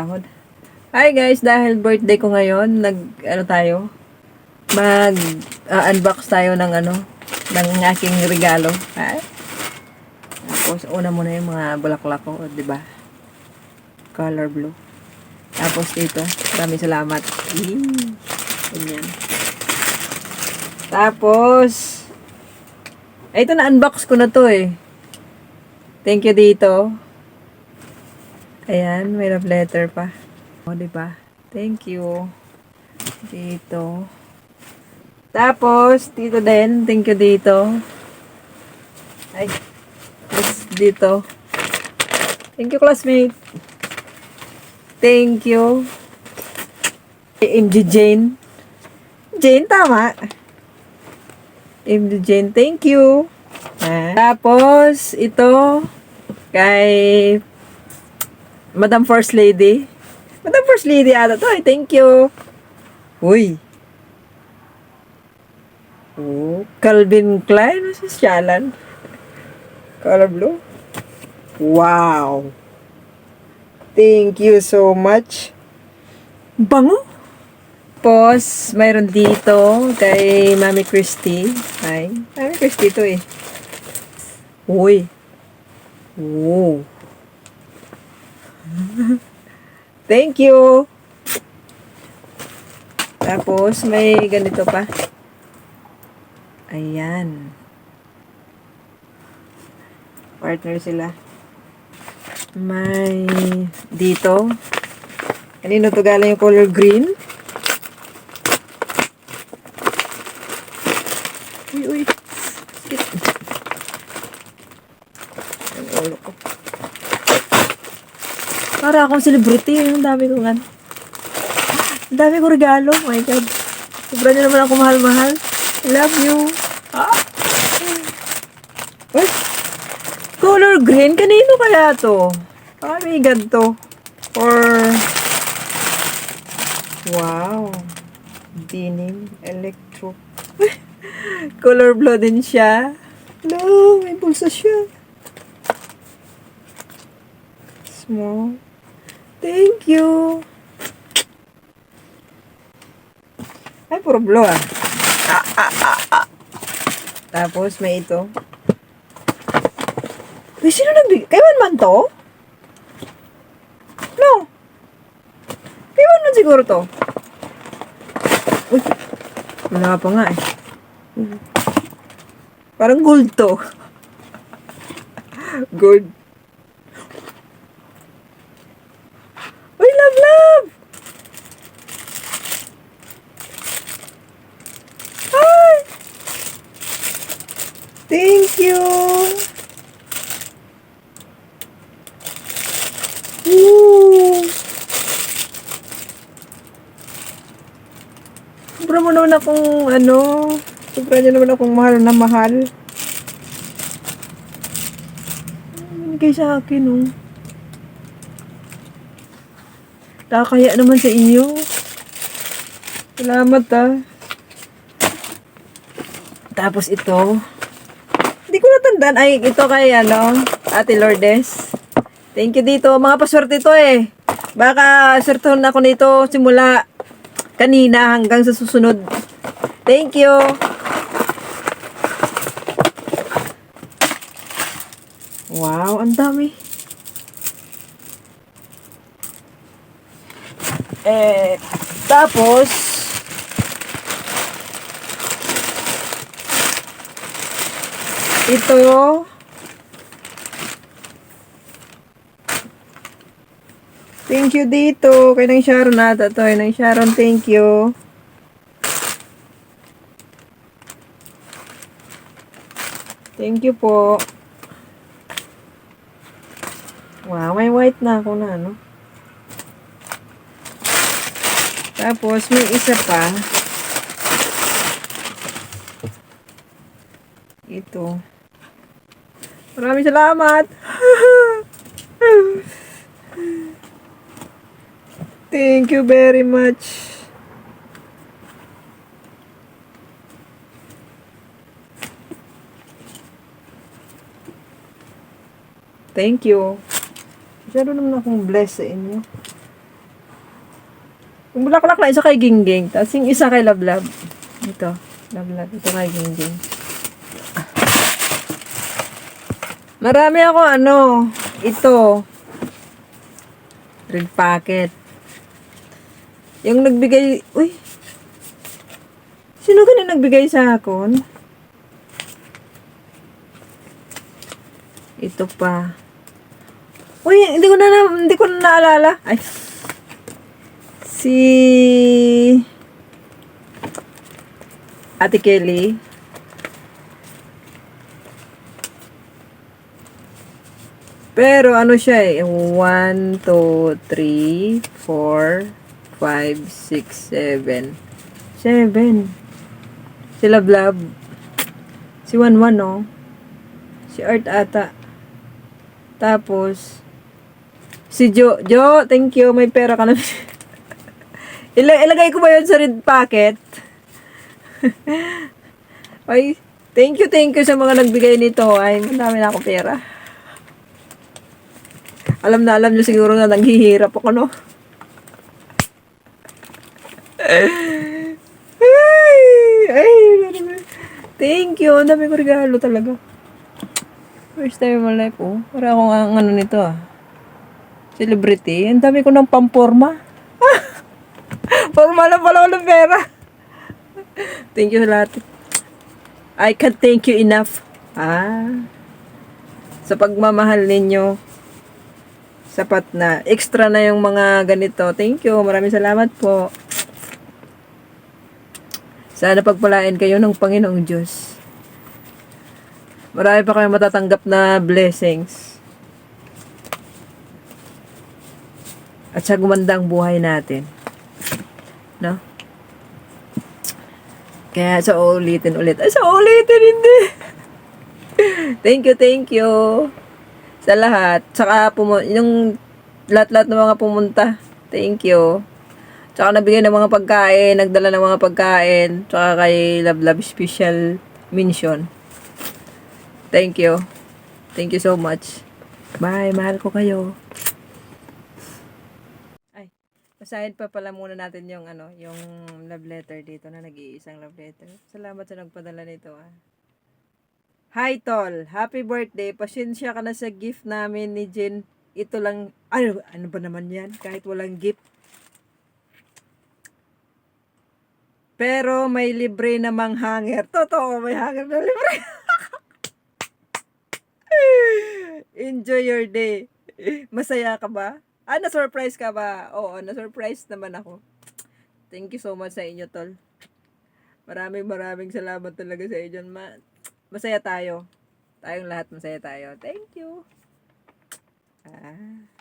Ahod. Hi guys, dahil birthday ko ngayon, nag ano tayo? Mag ah, unbox tayo ng ano, ng aking regalo. Ha? Tapos una muna yung mga bulaklak ko, 'di ba? Color blue. Tapos dito, maraming salamat. Yee! Ganyan. Tapos ito na unbox ko na to eh. Thank you dito. Ayan, may love letter pa. O, ba? Thank you. Dito. Tapos, dito din. Thank you dito. Ay. Tapos, dito. Thank you, classmate. Thank you. MJ Jane. Jane, tama. MJ Jane, thank you. Ah. Tapos, ito, kay Madam First Lady. Madam First Lady ata to. Ay, thank you. Uy. Oh, Calvin Klein. Ano si Shalan? Color blue. Wow. Thank you so much. Bango. Tapos, mayroon dito kay Mami Christy. Ay, Mami Christy to eh. Uy. Oh. Thank you. Tapos, may ganito pa. Ayan. Partner sila. May dito. Kanino to galing yung color green? Uy, uy. Shit. Ang ulo ko. Para akong celebrity. Ang dami kong ano. Ang dami kong regalo. Oh my God. Sobra niyo naman ako mahal-mahal. Love you. Ah. Uy. Color green. Kanino kaya to? Ah, may ganito. Or... Wow. Denim. Electro. Color blue din siya. Hello, may bulsa siya. Small. Thank you. Ay, puro blue ah. Ah, ah, ah, ah. Tapos, may ito. Uy, sino nagbigay? Kaiwan man to? No. Kaiwan man siguro to. Uy, wala pa nga eh. Parang gold to. gold. Uy, love, love! Hi! Thank you! Woo! Sobra mo naman akong, ano, sobra niyo naman akong mahal na mahal. Binigay sa akin, oh. Nakakaya naman sa inyo. Salamat, ah. Tapos ito. Natandaan. Ay, ito kay, ano, Ate Lourdes. Thank you dito. Mga paswerte ito, eh. Baka swertehon ako nito simula kanina hanggang sa susunod. Thank you. Wow, ang dami. Eh, tapos, ito, thank you dito, kay nang Sharon ata to, kay nang Sharon, thank you. Thank you po. Wow, may white na ako na, ano? Tapos, may isa pa. Ito. Maraming salamat. Thank you very much. Thank you. Masyado naman akong blessed sa inyo. Yung bulaklak na isa kay Gingging. Tapos yung isa kay Lablab. Ito. Lablab. Ito kay Gingging. Ah. Marami ako ano. Ito. Red packet. Yung nagbigay... Uy! Sino ganun nagbigay sa akin? Ito pa. Uy, hindi ko na, na- hindi ko na naalala. Ay. Si Ate Kelly. Pero ano siya eh, 1, 2, 3, 4, 5, 6, 7. 7. Si Lablab. Si Wanwan, no? Si Art ata. Tapos, si Jo. Jo, thank you. May pera ka na. Ila- ilagay ko ba yun sa red packet? Ay, thank you, thank you sa mga nagbigay nito. Ay, madami na ako pera. Alam na alam nyo siguro na nanghihirap ako, no? Ay, ay, thank you. Ang dami ko regalo talaga. First time in my life, oh. Para akong ang ano nito, ah. Celebrity. Ang dami ko ng pamporma. Forma lang pala ng pera. thank you lahat. I can't thank you enough. Ah. Sa pagmamahal ninyo, sapat na. Extra na yung mga ganito. Thank you. Maraming salamat po. Sana pagpalain kayo ng Panginoong Diyos. Marami pa kayong matatanggap na blessings. At sa gumanda ang buhay natin. No? Kaya sa ulitin ulit. Ay, sa ulitin, hindi. thank you, thank you. Sa lahat. Saka, pumu- yung lahat-lahat ng mga pumunta. Thank you. Tsaka nabigay ng mga pagkain, nagdala ng mga pagkain. Tsaka kay Love Love Special Mention. Thank you. Thank you so much. Bye. Mahal ko kayo. Ay, basahin pa pala muna natin yung ano, yung love letter dito na nag-iisang love letter. Salamat sa nagpadala nito ah. Hi Tol, happy birthday. Pasensya ka na sa gift namin ni Jen. Ito lang, ano, ano ba naman yan? Kahit walang gift. Pero may libre namang hanger. Totoo, may hanger na libre. Enjoy your day. Masaya ka ba? Ah, na-surprise ka ba? Oo, na-surprise naman ako. Thank you so much sa inyo, Tol. Maraming maraming salamat talaga sa inyo. Ma masaya tayo. Tayong lahat masaya tayo. Thank you. Ah.